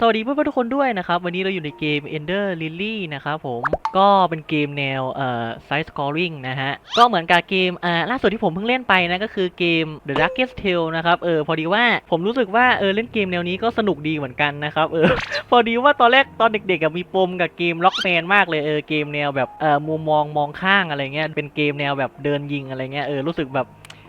สวัสดีเพื่อนๆทุกคนด้วยนะครับ วันนี้เราอยู่ในเกม Ender Lily นะครับผมก็เป็นเกมแนวเอ่อ side scoring นะฮะ ก็เหมือนกับเกมอ่าล่าสุดที่ผมเพิ่งเล่นไปนะ ก็คือเกม The Darkest Tale นะครับเออพอดีว่าผมรู้สึกว่าเออเล่นเกมแนวนี้ก็สนุกดีเหมือนกันนะครับเออพอดีว่าตอนแรกตอนเด็กๆมีปมกับเกม Lockman มากเลยเออเกมแนวแบบเอ่อมุมมองมองข้างอะไรเงี้ยเป็นเกมแนวแบบเดินยิงอะไรเงี้ยเออรู้สึกแบบ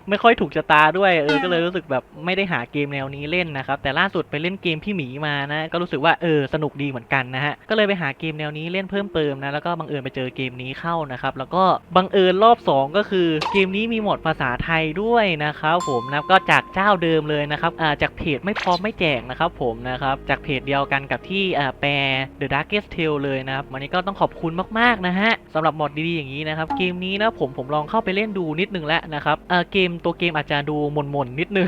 ไม่ค่อยถูกชะตาด้วยเออก็เลยรู้สึกแบบไม่ได้หาเกมแนวนี้เล่นนะครับ แต่ล่าสุดไปเล่นเกมพี่หมีมานะก็รู้สึกว่าเออสนุกดีเหมือนกันนะฮะก็เลยไปหาเกมแนวนี้เล่นเพิ่มเติมนะแล้วก็บังเอิญไปเจอเกมนี้เข้านะครับแล้วก็บังเอิญรอบ 2 ก็คือเกมนี้มีโหมดภาษาไทยด้วยนะครับผมนะก็จากเจ้าเดิมเลยนะครับอ่าจากเพจไม่พร้อมไม่แจกนะครับผมนะครับจากเพจเดียวกันกับที่อ่าแปล The Darkest Tale เลยนะครับวันนี้ก็ต้องขอบคุณมากๆนะฮะสำหรับโหมดดีๆอย่างนี้นะครับเกมนี้นะผมผมลองเข้าไปเล่นดูนิดนึงแล้วนะครับเอ่อเกมตัวเกมอาจจะดูหม่นๆนิดนึง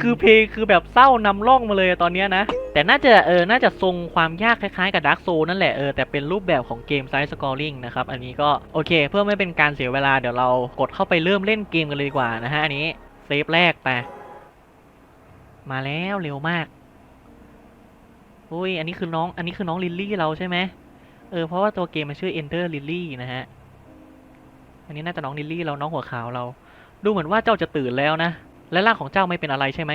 คือเพลงคือแบบเศร้านำร่องมาเลยตอนเนี้ยนะ แต่น่าจะเออ น่าจะทรงความยากคล้ายๆกับ Dark Soul นั่นแหละเออ แต่เป็นรูปแบบของเกม Side Scrolling นะครับ อันนี้ก็โอเค เพื่อไม่เป็นการเสียเวลาเดี๋ยวเรากดเข้าไปเริ่มเล่นเกมกันเลยดีกว่านะฮะอันนี้เซฟแรกไป มาแล้วเร็วมากอุ้ย อันนี้คือน้อง อันนี้คือน้องลิลลี่เราใช่ไหมเออ เพราะว่าตัวเกมมันชื่อ Enter Lily นะฮะ อันนี้น่าจะน้องลิลลี่เรา น้องหัวขาวเรา ดูเหมือนว่าเจ้าจะตื่นแล้วนะ และร่างของเจ้าไม่เป็นอะไรใช่ไหม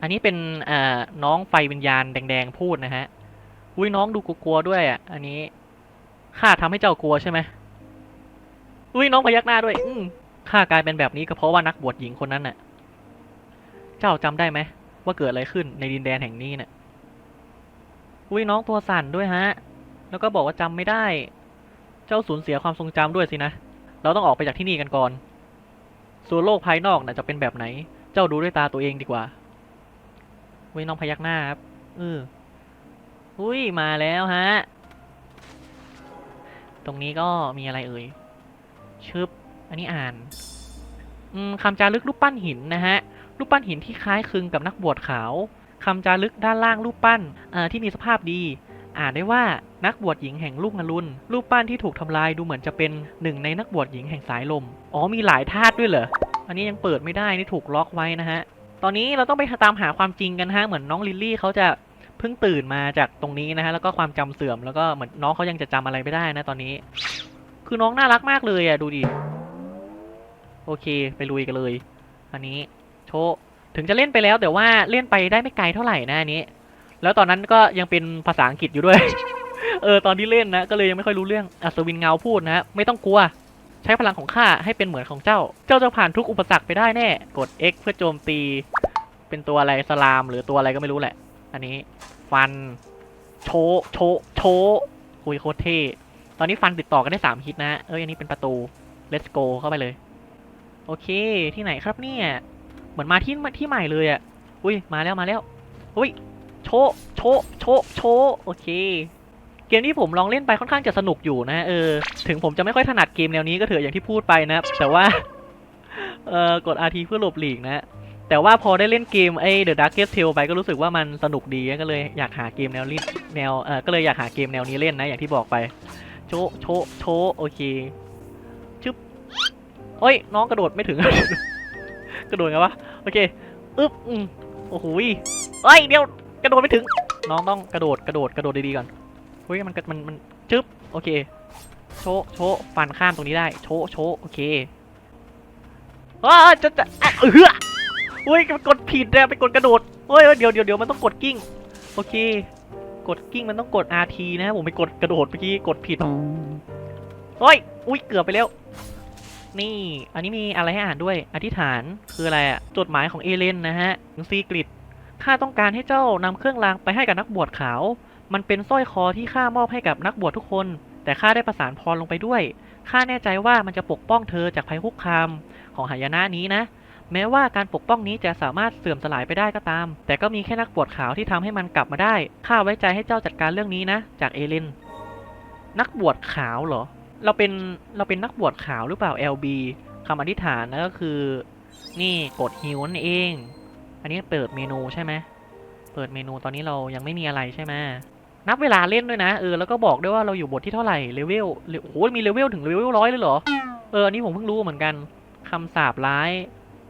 อันนี้เป็นอน้องไฟวิญญาณแดงๆพูดนะฮะอุ้ยน้องดูกลัวๆด้วยอะ อันนี้ ข้าทำให้เจ้ากลัวใช่ไหมอุ้ยน้องพยักหน้าด้วย อืมข้ากลายเป็นแบบนี้ก็เพราะว่านักบวชหญิงคนนั้นน่ะ เจ้าจำได้ไหมว่าเกิดอะไรขึ้นในดินแดนแห่งนี้เนี่ยอุ้ยน้องตัวสั่นด้วยฮะ แล้วก็บอกว่าจำไม่ได้ เจ้าสูญเสียความทรงจำด้วยสินะ เราต้องออกไปจากที่นี่กันก่อน ส่วนโลกภายนอกน่ะจะเป็นแบบไหน เจ้าดูด้วยตาตัวเองดีกว่า เว้ยน้องพยักหน้าครับเอออุ้ยมาแล้วฮะ ตรงนี้ก็มีอะไรเอ่ย ชึบ อันนี้อ่าน อืมคำจารึกรูปปั้นหินนะฮะ รูปปั้นหินที่คล้ายคลึงกับนักบวชขาว คำจารึกด้านล่างรูปปั้นเอ่อที่มีสภาพดี อ่านได้ว่านักบวชหญิงแห่งลูกอรุณรูปปั้นที่ถูกทำลายดูเหมือนจะเป็นหนึ่งในนักบวชหญิงแห่งสายลม อ๋อมีหลายธาตุด้วยเหรอ อันนี้ยังเปิดไม่ได้นี่ถูกล็อกไว้นะฮะ ตอนนี้เราต้องไปตามหาความจริงกันฮะ เหมือนน้องลิลลี่เขาจะเพิ่งตื่นมาจากตรงนี้นะฮะ แล้วก็ความจำเสื่อม แล้วก็เหมือนน้องเขายังจะจำอะไรไม่ได้นะตอนนี้ คือน้องน่ารักมากเลยอะดูดิ โอเคไปลุยกันเลย อันนี้โชว์ถึงจะเล่นไปแล้วแต่ว่าเล่นไปได้ไม่ไกลเท่าไหร่นะอันนี้ แล้วตอนนั้นก็ยังเป็นภาษาอังกฤษอยู่ด้วย เออตอนที่เล่นนะ ก็เลยยังไม่ค่อยรู้เรื่องอัศวินเงาพูดนะฮะไม่ต้องกลัว ใช้พลังของข้าให้เป็นเหมือนของเจ้า เจ้าจะผ่านทุกอุปสรรคไปได้แน่ กด X เพื่อโจมตี เป็นตัวอะไรสลาม หรือตัวอะไรก็ไม่รู้แหละ อันนี้ ฟัน โชโชโชคุยโคตรเท่ตอนนี้ฟันติดต่อกันได้สามฮิตนะเอ้ยอันนี้เป็นประตู let's go เข้าไปเลย โอเค ที่ไหนครับเนี่ย เหมือนมาที่ที่ใหม่เลยอะ่ะ อุ้ย มาแล้วมาแล้ว อุ้ย โชะโชะโชะโชะโอเค เกมที่ผมลองเล่นไปค่อนข้างจะสนุกอยู่นะเออ ถึงผมจะไม่ค่อยถนัดเกมแนวนี้ก็เถอะอย่างที่พูดไปนะ แต่ว่าเออกด RT เพื่อหลบหลีกนะแต่ว่าพอได้เล่นเกมไอ้ The Darkest Tale ไปก็รู้สึกว่ามันสนุกดีก็เลยอยากหาเกมแนวลิแนวเออก็เลยอยากหาเกมแนวนี้เล่นนะ อย่างที่บอกไป โชะโชะโชะโอเคชึบเฮ้ย น้องกระโดดไม่ถึง กระโดดไงวะ โอเค อึ๊บอืมโอ้โหเอ้ย เดี๋ยว กระโดดไม่ถึง น้องต้องกระโดดกระโดดกระโดดดีๆก่อนเฮ้ยมันมันมันจึ๊บโอเค โชโชฟันข้ามตรงนี้ได้ โชโชโอเคอ้าจะจะอะเออเฮ้ยมันกดผิดเลยไปกดกระโดดเฮ้ยเดี๋ยวเดี๋ยวเดี๋ยวมันต้องกดกิ้ง โอเค กดกิ้งมันต้องกด RT นะผมไปกดกระโดดเมื่อกี้กดผิดเฮ้ยอุ้ยเกือบไปแล้วนี่ อันนี้มีอะไรให้อ่านด้วย อธิษฐาน คืออะไรอะจดหมายของเอเลนนะฮะซีกริด ข้าต้องการให้เจ้านำเครื่องรางไปให้กับนักบวชขาว มันเป็นสร้อยคอที่ข้ามอบให้กับนักบวชทุกคน แต่ข้าได้ประสานพรลงไปด้วยข้าแน่ใจว่ามันจะปกป้องเธอจากภัยคุกคามของหายนะนี้นะ แม้ว่าการปกป้องนี้จะสามารถเสื่อมสลายไปได้ก็ตาม แต่ก็มีแค่นักบวชขาวที่ทำให้มันกลับมาได้ข้าไว้ใจให้เจ้าจัดการเรื่องนี้นะ จากเอเลนนักบวชขาวเหรอ เราเป็นเราเป็นนักบวชขาวหรือเปล่า LB คำอธิษฐานนะก็คือ นี่กดฮิวนั่นเอง อันนี้เปิดเมนูใช่ไหมเปิดเมนูตอนนี้เรายังไม่มีอะไรใช่ไหมนับเวลาเล่นด้วยนะเออแล้วก็บอกด้วยว่าเราอยู่บทที่เท่าไหร่เลเวลโอ้โหมีเลเวลถึงเลเวลร้อยเลยเหรอเอออันนี้ผมเพิ่งรู้เหมือนกันคำสาปร้าย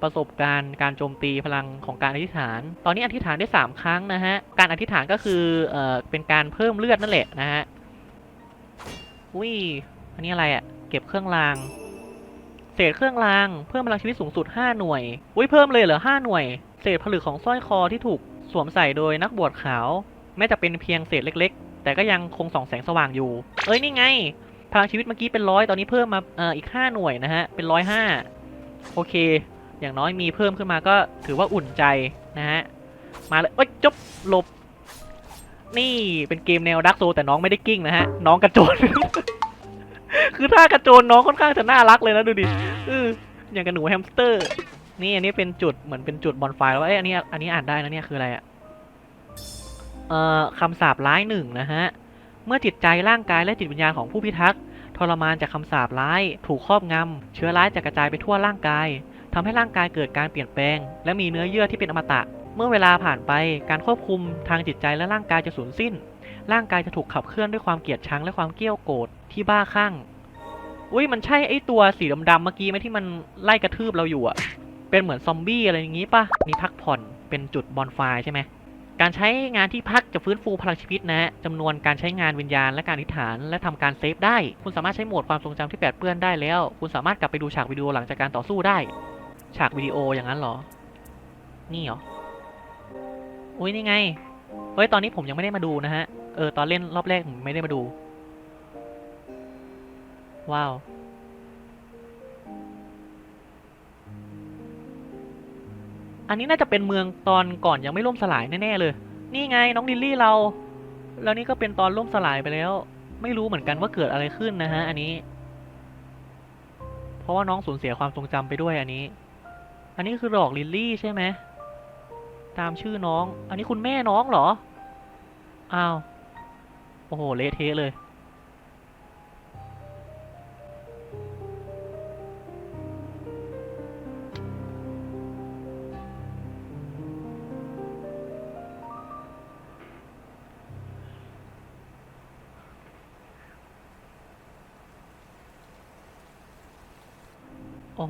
ประสบการณ์การโจมตีพลังของการอธิษฐาน ตอนนี้อธิษฐานได้ 3 ครั้งนะฮะ การอธิษฐานก็คือเอ่อเป็นการเพิ่มเลือดนั่นแหละนะฮะ อุ้ย อันนี้อะไรอะ่ะ เก็บเครื่องราง เศษเครื่องราง เพิ่มพลังชีวิตสูงสุด 5 หน่วย อุ้ยเพิ่มเลยเหรอ 5 หน่วย เศษผลึกของสร้อยคอที่ถูกสวมใส่โดยนักบวชขาว แม้จะเป็นเพียงเศษเล็ก ๆ แต่ก็ยังคงส่องแสงสว่างอยู่ เอ้ยนี่ไง พลังชีวิตเมื่อกี้เป็นร้อยตอนนี้เพิ่มมาเอ่ออีก 5 หน่วยนะฮะ เป็นร้อยห้าโอเค อย่างน้อยมีเพิ่มขึ้นมาก็ถือว่าอุ่นใจนะฮะ มาเลยเอ้ยจบหลบ นี่เป็นเกมแนวดักโซแต่น้องไม่ได้กิ้งนะฮะ น้องกระโจน คือถ้ากระโจนน้องค่อนข้างจะน่ารักเลยนะดูดิเอออย่างกับหนูแฮมสเตอร์ นี่อันนี้เป็นจุดเหมือนเป็นจุดบอลไฟแล้วเอ้ยอันนี้อันนี้อ่านได้นะเนี่ยคืออะไรอะเอ่อคำสาปร้ายหนึ่งนะฮะ เมื่อจิตใจร่างกายและจิตวิญญาณของผู้พิทักษ์ทรมานจากคำสาปร้าย ถูกครอบงำ เชื้อร้ายจะกระจายไปทั่วร่างกายทำให้ร่างกายเกิดการเปลี่ยนแปลง และมีเนื้อเยื่อที่เป็นอมตะ เมื่อเวลาผ่านไปการควบคุมทางจิตใจและร่างกายจะสูญสิ้น ร่างกายจะถูกขับเคลื่อนด้วยความเกลียดชังและความเกี้ยวโกรธที่บ้าคลั่งอุ้ยมันใช่ไอตัวสีดำๆเมื่อกี้ไหมที่มันไล่กระทืบเราอยู่อะ เป็นเหมือนซอมบี้อะไรอย่างงี้ปะนี่พักผ่อนเป็นจุดบอลไฟใช่ไหม การใช้งานที่พักจะฟื้นฟูพลังชีวิตนะฮะจำนวนการใช้งานวิญญาณและการอธิษฐานและทำการเซฟได้ คุณสามารถใช้โหมดความทรงจำที่แปดเปื้อนได้แล้ว คุณสามารถกลับไปดูฉากวิดีโอหลังจากการต่อสู้ได้ ฉากวิดีโออย่างนั้นเหรอ นี่เหรอ อุ้ยนี่ไง เฮ้ยตอนนี้ผมยังไม่ได้มาดูนะฮะ เออตอนเล่นรอบแรกผมไม่ได้มาดู ว้าว อันนี้น่าจะเป็นเมืองตอนก่อนยังไม่ล่มสลายแน่ๆเลย นี่ไงน้องลิลลี่เรา แล้วนี่ก็เป็นตอนล่มสลายไปแล้ว ไม่รู้เหมือนกันว่าเกิดอะไรขึ้นนะฮะ อันนี้ เพราะว่าน้องสูญเสียความทรงจำไปด้วยอันนี้ อันนี้คือดอกลิลลี่ใช่ไหมตามชื่อน้อง อันนี้คุณแม่น้องเหรอ อ้าว โอ้โห เละเทะเลย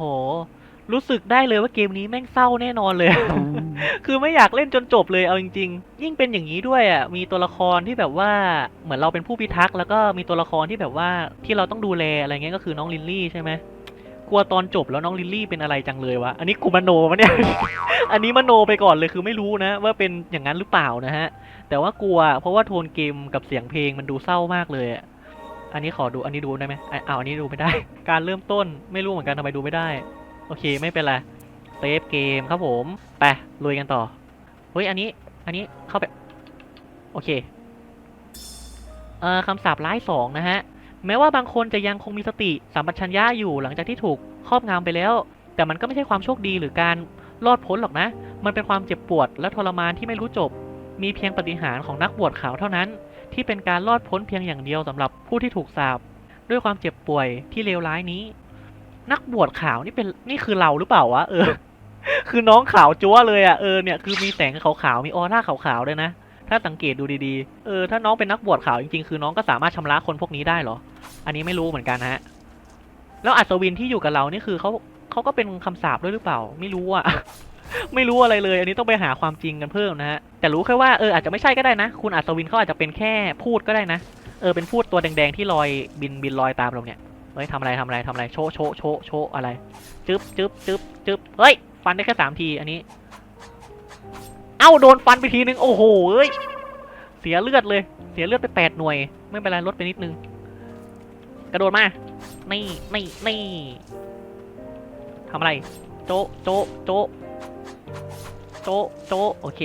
ห รู้สึกได้เลยว่าเกมนี้แม่งเศร้าแน่นอนเลย คือไม่อยากเล่นจนจบเลยเอาจริง ๆ ยิ่งเป็นอย่างนี้ด้วยอะ มีตัวละครที่แบบว่าเหมือนเราเป็นผู้พิทักษ์แล้วก็มีตัวละครที่แบบว่าที่เราต้องดูแลอะไรเงี้ยก็คือน้องลิลลี่ใช่ไหมกลัวตอนจบแล้วน้องลิลลี่เป็นอะไรจังเลยวะ อันนี้กูมโนมะเนี่ย อันนี้มโนไปก่อนเลยคือไม่รู้นะ ว่าเป็นอย่างนั้นหรือเปล่านะฮะ แต่ว่ากลัวเพราะว่าโทนเกมกับเสียงเพลงมันดูเศร้ามากเลยอะ อันนี้ขอดูอันนี้ดูได้ไหมอ้าวอันนี้ดูไม่ได้ การเริ่มต้นไม่รู้เหมือนกันทำไมดูไม่ได้ โอเคไม่เป็นไรเซฟเกมครับผมไปลุยกันต่อเฮ้ยอันนี้อันนี้เข้าไป โอเคเอ่อคำสาปร้ายสองนะฮะ แม้ว่าบางคนจะยังคงมีสติสัมปชัญญะอยู่หลังจากที่ถูกครอบงำไปแล้ว แต่มันก็ไม่ใช่ความโชคดีหรือการรอดพ้นหรอกนะ มันเป็นความเจ็บปวดและทรมานที่ไม่รู้จบ มีเพียงปฏิหารของนักบวชขาวเท่านั้น ที่เป็นการรอดพ้นเพียงอย่างเดียวสำหรับผู้ที่ถูกสาปด้วยความเจ็บป่วยที่เลวร้ายนี้ นักบวชขาวนี่เป็นนี่คือเราหรือเปล่าวะเออ คือน้องขาวจั๊วเลยอะเออเนี่ยคือมีแสงขาวๆมีออร่าขาวๆเลยนะถ้าสังเกตดูดีๆ เออ ถ้าน้องเป็นนักบวชขาวจริงๆ คือน้องก็สามารถชำระคนพวกนี้ได้เหรอ อันนี้ไม่รู้เหมือนกันฮะ แล้วอัศวินที่อยู่กับเรานี่คือเขาเขาก็เป็นคำสาปด้วยหรือเปล่า ไม่รู้อะ ไม่รู้อะไรเลย อันนี้ต้องไปหาความจริงกันเพิ่มนะฮะ แต่รู้แค่ว่าเอออาจจะไม่ใช่ก็ได้นะ คุณอัศวินเขาอาจจะเป็นแค่พูดก็ได้นะ เออเป็นพูดตัวแดงๆที่ลอยบินบินลอยตามเราเนี่ย เฮ้ยทำอะไรทำอะไรทำอะไรโชโชโชโชอะไร จึ๊บจึ๊บจึ๊บจึ๊บเฮ้ย ฟันได้แค่สามทีอันนี้ เอ้าโดนฟันไปทีนึงโอ้โหเอ้ย เสียเลือดเลย เสียเลือดไปแปดหน่วย ไม่เป็นไรลดไปนิดนึง กระโดดมา นี่นี่นี่ทำอะไร โจะโจะโจะ โจะโจะโอเค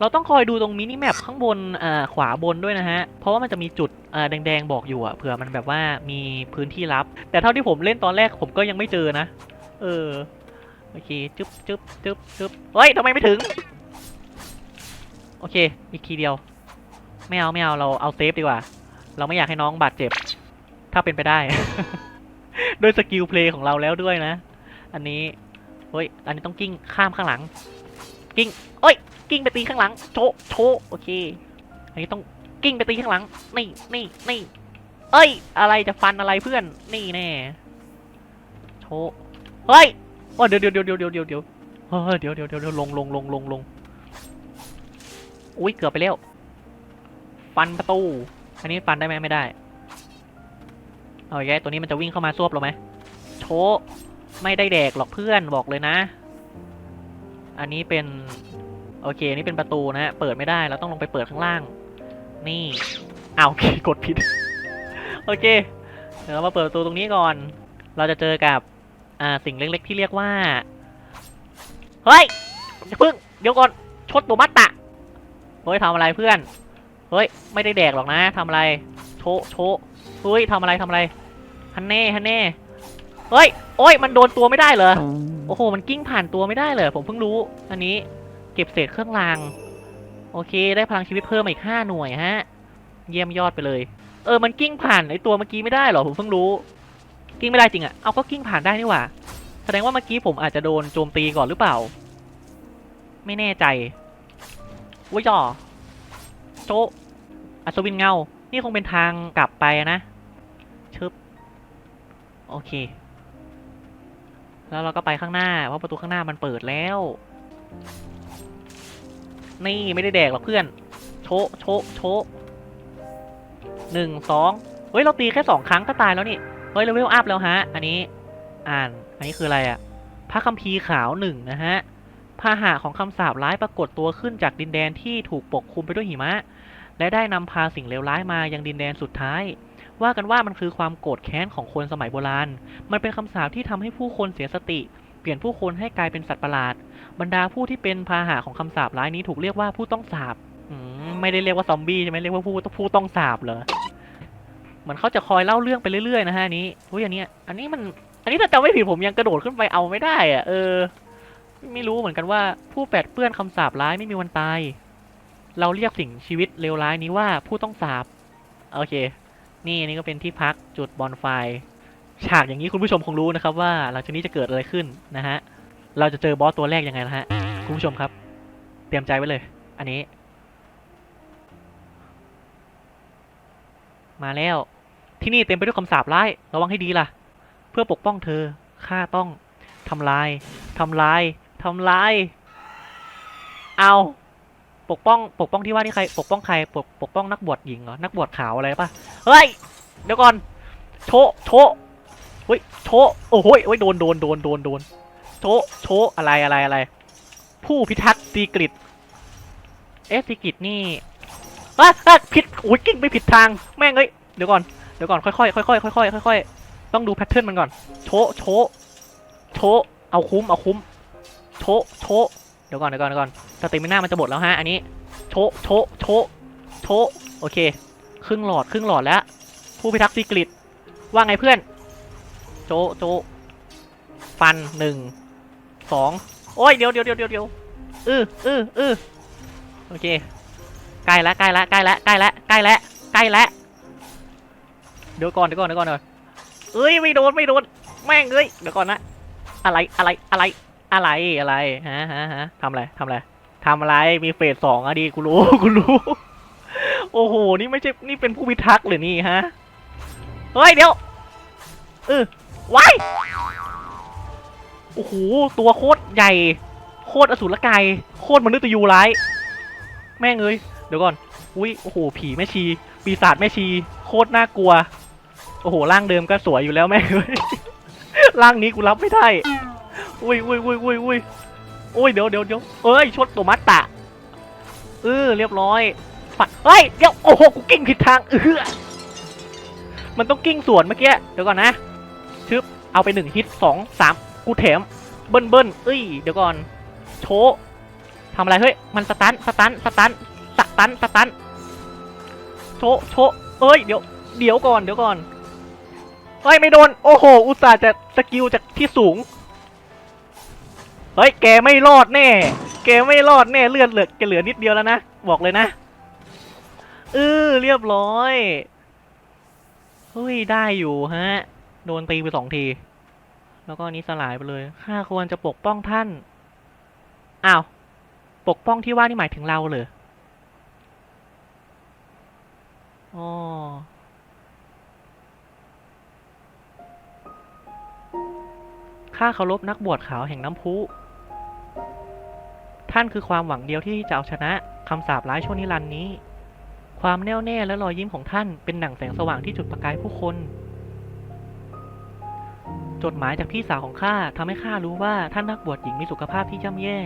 เราต้องคอยดูตรงมินิแมปข้างบนอ่าขวาบนด้วยนะฮะ เพราะว่ามันจะมีจุดอ่าแดงๆบอกอยู่อะเผื่อมันแบบว่ามีพื้นที่ลับ แต่เท่าที่ผมเล่นตอนแรกผมก็ยังไม่เจอนะ เออโอเคจึ๊บจึ๊บจึ๊บจึ๊บเฮ้ยทำไมไม่ถึง โอเค อีกทีเดียว ไม่เอาไม่เอาเราเอาเซฟดีกว่า เราไม่อยากให้น้องบาดเจ็บ ถ้าเป็นไปได้ ด้วยสกิลเพลย์ของเราแล้วด้วยนะ อันนี้ เฮ้ย อันนี้ต้องกิ้งข้ามข้างหลัง กิ้งเอ้ย กิ้งไปตีข้างหลัง โชโชโอเค อันนี้ต้องกิ้งไปตีข้างหลัง นี่นี่นี่เอ้ย อะไรจะฟันอะไรเพื่อน นี่แน่ โชเฮ้ยโอ้เดี๋ยวเดี๋ยวเดี๋ยวเดี๋ยวเดี๋ยวเดี๋ยวเฮ้ยเดี๋ยวเดี๋ยวเดี๋ยวเดี๋ยวลงลงลงลงลงอุ้ยเกือบไปแล้ว ฟันประตู อันนี้ฟันได้ไหมไม่ได้ เอาอีกแล้วตัวนี้มันจะวิ่งเข้ามาซวบเราไหมโชไม่ได้แดกหรอกเพื่อนบอกเลยนะ อันนี้เป็น โอเค อันนี่เป็นประตูนะฮะ เปิดไม่ได้ เราต้องลงไปเปิดข้างล่าง นี่เอาวกดผิด โอเค เดี๋ยวเรามาเปิดประตูตรงนี้ก่อน เราจะเจอกับ อ่า สิ่งเล็ก ๆ ที่เรียกว่า เฮ้ยอย่าเพิ่ง เดี๋ยวก่อน ชดตัวมัตตะ เฮ้ยทำอะไรเพื่อน เฮ้ย ไม่ได้แดกหรอกนะทำอะไร โชะโชะเฮ้ยทำอะไรทำอะไร ฮันเน่ ฮันเน่ เฮ้ย โอ้ย มันโดนตัวไม่ได้เหรอ โอ้โห มันกิ้งผ่านตัวไม่ได้เลย ผมเพิ่งรู้ อันนี้เก็บเศษเครื่องราง โอเค ได้พลังชีวิตเพิ่มมาอีกห้าหน่วยฮะ เยี่ยมยอดไปเลย เออ มันกิ้งผ่านไอตัวเมื่อกี้ไม่ได้เหรอ ผมเพิ่งรู้ กิ้งไม่ได้จริงอะเอาก็กิ้งผ่านได้นี่หว่า แสดงว่าเมื่อกี้ผมอาจจะโดนโจมตีก่อนหรือเปล่า ไม่แน่ใจวุ้ยจ่อโจะอัศวินเงา นี่คงเป็นทางกลับไปนะชึบโอเค แล้วเราก็ไปข้างหน้า เพราะประตูข้างหน้ามันเปิดแล้ว นี่ไม่ได้แดกหรอกเพื่อน โชะโชะโชะหนึ่งสองเฮ้ย เราตีแค่สองครั้งก็ตายแล้วนี่ เฮ้ยเลเวลอัพแล้วฮะ อันนี้อ่าน อันนี้คืออะไรอะพระคัมภีร์ขาวหนึ่งนะฮะพาหะของคำสาปร้ายปรากฏตัวขึ้นจากดินแดนที่ถูกปกคลุมไปด้วยหิมะ และได้นำพาสิ่งเลวร้ายมายังดินแดนสุดท้าย ว่ากันว่ามันคือความโกรธแค้นของคนสมัยโบราณ มันเป็นคำสาปที่ทำให้ผู้คนเสียสติ เปลี่ยนผู้คนให้กลายเป็นสัตว์ประหลาด บรรดาผู้ที่เป็นพาหะของคำสาปร้ายนี้ถูกเรียกว่าผู้ต้องสาปไม่ได้เรียกว่าซอมบี้ใช่ไหมเรียกว่าผู้ผู้ต้องสาปเหรอเหมือนเขาจะคอยเล่าเรื่องไปเรื่อยๆนะฮะนี้อุ้ยอันเนี้ยอันนี้มันอันนี้ถ้าจำไม่ผิดผมยังกระโดดขึ้นไปเอาไม่ได้อะเออ ไม่รู้เหมือนกันว่าผู้แปดเปื้อนคำสาปร้ายไม่มีวันตาย เราเรียกสิ่งชีวิตเลวร้ายนี้ว่าผู้ต้องสาปโอเค นี่นนี่ก็เป็นที่พักจุดบอนไฟ ฉากอย่างนี้คุณผู้ชมคงรู้นะครับว่าหลังจากนี้จะเกิดอะไรขึ้นนะฮะ เราจะเจอบอสตัวแรกยังไงนะฮะ คุณผู้ชมครับ เตรียมใจไว้เลย อันนี้ มาแล้ว ที่นี่เต็มไปด้วยคำสาปร้าย ระวังให้ดีล่ะ เพื่อปกป้องเธอ ข้าต้องทำลาย ทำลาย ทำลาย เอา ปกป้อง ปกป้องที่ว่านี่ใคร ปกป้องใคร ปกปกป้องนักบวชหญิงเหรอ นักบวชขาวอะไรปะเฮ้ย เดี๋ยวก่อน โชโชเฮ้ย โชโอ้โหยโอ้ยโดนโดนโดนโดนโดนโชโชอะไรอะไรอะไร ผู้พิทักษ์ซีกริตเอ๊ะซีกริตนี่อะอะผิดโอ้ยกิ้งไปผิดทาง แม่งเอ้ย เดี๋ยวก่อน เดี๋ยวก่อน ค่อยๆค่อยๆค่อยๆค่อยๆต้องดูแพทเทิร์นมันก่อน โชโชโชเอาคุ้ม เอาคุ้ม โชโช เดี๋ยวก่อนเดี๋ยวก่อนเดี๋ยวก่อนสเตมิน่ามันจะหมดแล้วฮะอันนี้ โชะโชะโชะโชะโอเค ครึ่งหลอดครึ่งหลอดแล้ว ผู้พิทักษ์ซีกริตว่าไงเพื่อน โจโจฟันหนึ่งสองโอ้ยเดี๋ยวเดี๋ยวเดี๋ยวเดี๋ยวเดี๋ยวอืออืออือโอเคใกล้ละใกล้ละใกล้ละใกล้ละใกล้ละใกล้ละเดี๋ยวก่อนเดี๋ยวก่อนเดี๋ยวก่อนเดี๋ยวก่อนเอ้ยไม่โดนไม่โดนแม่งเอ้ยเดี๋ยวก่อนนะอะไรอะไรอะไร อะไรอะไรฮะฮะฮะทำอะไรทำอะไรทำอะไรมีเฟสสองอะดีกูรู้กูรู้ โอ้โหนี่ไม่ใช่นี่เป็นผู้พิทักษ์หรือนี่ฮะเฮ้ยเดี๋ยวเออวายโอ้โหตัวโคตรใหญ่ โคตรอสูรกายโคตรมนุษย์ยูร้าย แม่งเอ้ยเดี๋ยวก่อนอุ้ยโอ้โหผีแม่ชี ปีศาจแม่ชี โคตรน่ากลัว โอ้โหร่างเดิมก็สวยอยู่แล้วแม่งเอ้ยร่างนี้กูรับไม่ได้ อุ้ยอุ้ยอุ้ยอุ้ยอุ้ยอุ้ยเดี๋ยวเดี๋ยวเดี๋ยวเอ้ยชดตัวมัตตะเออเรียบร้อยฝัดเฮ้ยเดี๋ยวโอ้โหกูกิ้งผิดทางเออมันต้องกิ้งสวนเมื่อกี้เดี๋ยวก่อนนะชึบเอาไปหนึ่งฮิตสองสามกูแถมเบิ้ลเบิ้ลเอ้ยเดี๋ยวก่อนโชทำอะไรเฮ้ยมันสตันสตันสตันสตันสตันโชโชเอ้ยเดี๋ยวเดี๋ยวก่อนเดี๋ยวก่อนเฮ้ยไม่โดนโอ้โหอุตส่าห์จะสกิลจากที่สูง เฮ้ยแกไม่รอดแน่ แกไม่รอดแน่เลือดเหลือแกเหลือนิดเดียวแล้วนะ บอกเลยนะเออเรียบร้อยเฮ้ยได้อยู่ฮะ โดนตีไปสองที แล้วก็อันนี้สลายไปเลยข้าควรจะปกป้องท่านอ้าวปกป้องที่ว่านี่หมายถึงเราเหรออ๋อ ข้าเคารพนักบวชขาวแห่งน้ำพุ ท่านคือความหวังเดียวที่จะเอาชนะคำสาปร้ายชั่วนิรันดร์นี้ ความแน่วแน่และรอยยิ้มของท่านเป็นหนังแสงสว่างที่จุดประกายผู้คน จดหมายจากพี่สาวของข้าทำให้ข้ารู้ว่าท่านนักบวชหญิงมีสุขภาพที่ย่ำแย่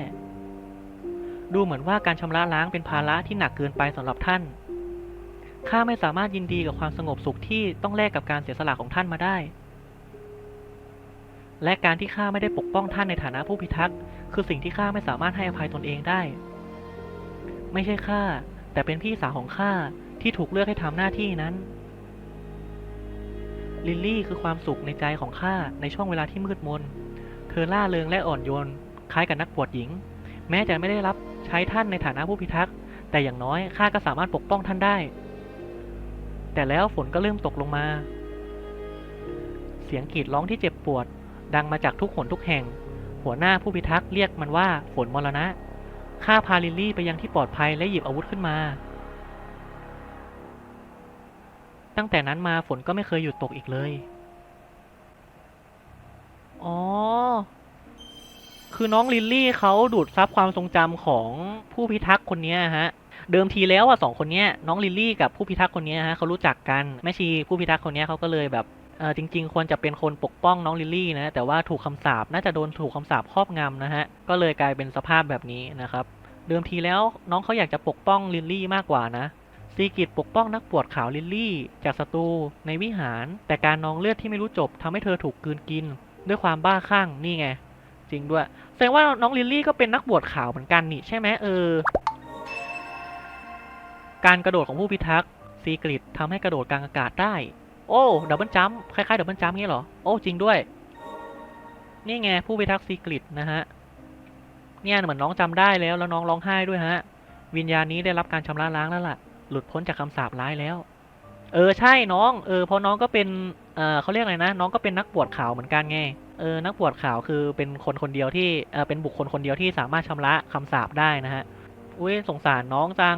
ดูเหมือนว่าการชำระล้างเป็นภาระที่หนักเกินไปสำหรับท่านข้าไม่สามารถยินดีกับความสงบสุขที่ต้องแลกกับการเสียสละของท่านมาได้ และการที่ข้าไม่ได้ปกป้องท่านในฐานะผู้พิทักษ์ คือสิ่งที่ข้าไม่สามารถให้อภัยตนเองได้ ไม่ใช่ข้าแต่เป็นพี่สาวของข้าที่ถูกเลือกให้ทำหน้าที่นั้น ลิลลี่คือความสุขในใจของข้าในช่วงเวลาที่มืดมน เธอล่าเริงและอ่อนโยน คล้ายกับนักบวชหญิง แม้จะไม่ได้รับใช้ท่านในฐานะผู้พิทักษ์ แต่อย่างน้อยข้าก็สามารถปกป้องท่านได้ แต่แล้วฝนก็เริ่มตกลงมา เสียงกรีดร้องที่เจ็บปวด ดังมาจากทุกหนทุกแห่ง หัวหน้าผู้พิทักษ์เรียกมันว่าฝนมรณะ ข้าพาลิลลี่ไปยังที่ปลอดภัยและหยิบอาวุธขึ้นมา ตั้งแต่นั้นมาฝนก็ไม่เคยหยุดตกอีกเลย อ๋อ คือน้องลิลลี่เขาดูดซับความทรงจำของผู้พิทักษ์คนนี้ฮะเดิมทีแล้วอะสองคนเนี้ยน้องลิลลี่กับผู้พิทักษ์คนนี้ฮะเขารู้จักกันแม่ชีผู้พิทักษ์คนนี้เขาก็เลยแบบ เออจริง ๆ ควรจะเป็นคนปกป้องน้องลิลลี่นะแต่ว่าถูกคำสาปน่าจะโดนถูกคำสาปครอบงำนะฮะก็เลยกลายเป็นสภาพแบบนี้นะครับ เดิมทีแล้วน้องเขาอยากจะปกป้องลิลลี่มากกว่านะซีกิตปกป้องนักบวชขาวลิลลี่ จากศัตรูในวิหาร แต่การนองเลือดที่ไม่รู้จบทำให้เธอถูกกืนกิน ด้วยความบ้าคลั่งนี่ไง จริงด้วย แสดงว่าน้องลิลลี่ก็เป็นนักบวชขาวเหมือนกันนี่ใช่ไหมเออ การกระโดดของผู้พิทักษ์ซีกริตทำให้กระโดดกลางอากาศได้ โอ้ดับเบิลจัมคล้ายๆดับเบิลจัมงี้เหรอ โอ้ จริงด้วย นี่ไงผู้พิทักษ์ซีกริตนะฮะ เนี่ยเหมือนน้องจำได้แล้วแล้วน้องร้องไห้ด้วยฮะ วิญญาณนี้ได้รับการชำระล้างแล้วล่ะ หลุดพ้นจากคำสาปร้ายแล้ว เออใช่น้อง เออเพราะน้องก็เป็นเออเขาเรียกอะไรนะ น้องก็เป็นนักบวชขาวเหมือนกันไง เออ นักบวชขาวคือเป็นคนคนเดียวที่ เออเป็นบุคคลคนเดียวที่สามารถชำระคำสาปได้นะฮะ อุ้ยสงสารน้องจัง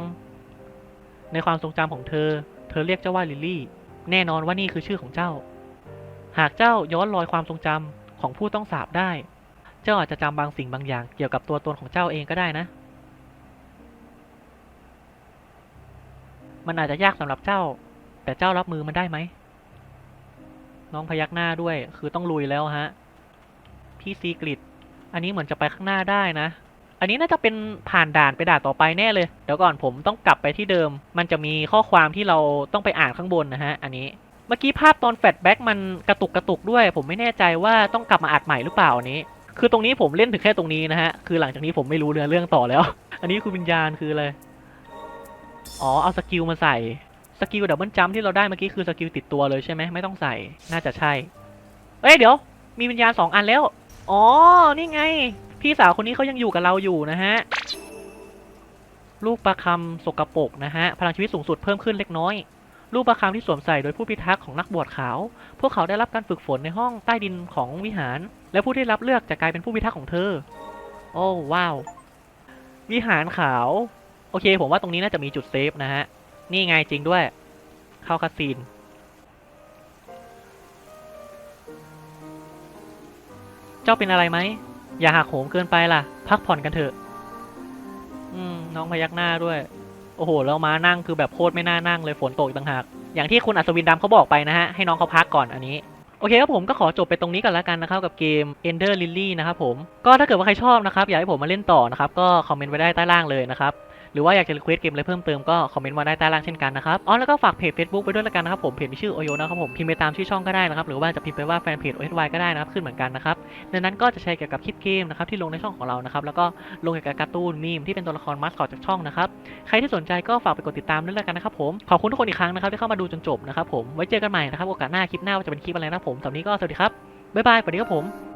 ในความทรงจำของเธอ เธอเรียกเจ้าว่าลิลลี่ แน่นอนว่านี่คือชื่อของเจ้า หากเจ้าย้อนรอยความทรงจำของผู้ต้องสาปได้ เจ้าอาจจะจำบางสิ่งบางอย่างเกี่ยวกับตัวตนของเจ้าเองก็ได้นะ มันอาจจะยากสำหรับเจ้า แต่เจ้ารับมือมันได้ไหม น้องพยักหน้าด้วย คือต้องลุยแล้วฮะ พี่ซีกริดอันนี้เหมือนจะไปข้างหน้าได้นะ อันนี้น่าจะเป็นผ่านด่านไปด่านต่อไปแน่เลย เดี๋ยวก่อนผมต้องกลับไปที่เดิม มันจะมีข้อความที่เราต้องไปอ่านข้างบนนะฮะ อันนี้ เมื่อกี้ภาพตอนแฟลชแบ็กมันกระตุกกระตุกด้วย ผมไม่แน่ใจว่าต้องกลับมาอัดใหม่หรือเปล่าอันนี้ คือตรงนี้ผมเล่นถึงแค่ตรงนี้นะฮะ คือหลังจากนี้ผมไม่รู้เรื่องเรื่องต่อแล้ว อันนี้คือวิญญาณคืออะไร อ๋อ เอาสกิลมาใส่ สกิลดับเบิลจัมที่เราได้เมื่อกี้คือสกิลติดตัวเลยใช่ไหมไม่ต้องใส่ น่าจะใช่ เอ้ยเดี๋ยว มีวิญญาณสองอันแล้ว อ๋อ นี่ไง พี่สาวคนนี้เขายังอยู่กับเราอยู่นะฮะ ลูกประคำสกปรกนะฮะ พลังชีวิตสูงสุดเพิ่มขึ้นเล็กน้อย ลูกประคำที่สวมใส่โดยผู้พิทักษ์ของนักบวชขาว พวกเขาได้รับการฝึกฝนในห้องใต้ดินของวิหาร และผู้ที่รับเลือกจะกลายเป็นผู้พิทักษ์ของเธอ โอ้ว้าว วิหารขาว โอเค ผมว่าตรงนี้น่าจะมีจุดเซฟนะฮะ นี่ไงจริงด้วย เข้าคาซีนเจ้าเป็นอะไรไหม อย่าหักโหมเกินไปล่ะ พักผ่อนกันเถอะ อืม น้องพยักหน้าด้วย โอ้โห แล้วมานั่งคือแบบโคตรไม่น่านั่งเลยฝนตกอีกต่างหาก อย่างที่คุณอัศวินดำเขาบอกไปนะฮะ ให้น้องเขาพักก่อนอันนี้โอเคครับผมก็ขอจบไปตรงนี้ก่อนแล้วกันนะครับกับเกม Ender Lily นะครับผม ก็ถ้าเกิดว่าใครชอบนะครับ อยากให้ผมมาเล่นต่อนะครับ ก็คอมเมนต์ไว้ได้ใต้ล่างเลยนะครับ หรือว่าอยากจะรีเควสเกมอะไรเพิ่มเติมก็คอมเมนต์มาได้ใต้ล่างเช่นกันนะครับอ๋อแล้วก็ฝากเพจ Facebook ไปด้วยล้วกันนะครับผมเพจมีชื่อโอโยนะครับผมพิมพ์ไปตามชื่อช่องก็ได้นะครับหรือว่าจะพิมพ์ไปว่าแฟนเพจ OSY ก็ได้นะครับขึ้นเหมือนกันนะครับในนั้นก็จะแชร์เกี่ยวกับคลิปเกมนะครับที่ลงในช่องของเรานะครับแล้วก็ลงเกี่ยวกับการ์ตูนมีมที่เป็นตัวละครมาสคอตจากช่องนะครับใครที่สนใจก็ฝากไปกดติดตามด้วยล้วกันนะครับผมขอบคุณทุกคนอีกครั้งนะครับที่เข้ามาดูจนจบนะครับผมไว้เจอกันใหม่นะครับโอกาสหน้าคลิปหน้าว่าจะเป็นคลิปอะไรนะผมสำหรับนี้ก็สวัสดีครับบ๊ายบายสวัสดีครับผม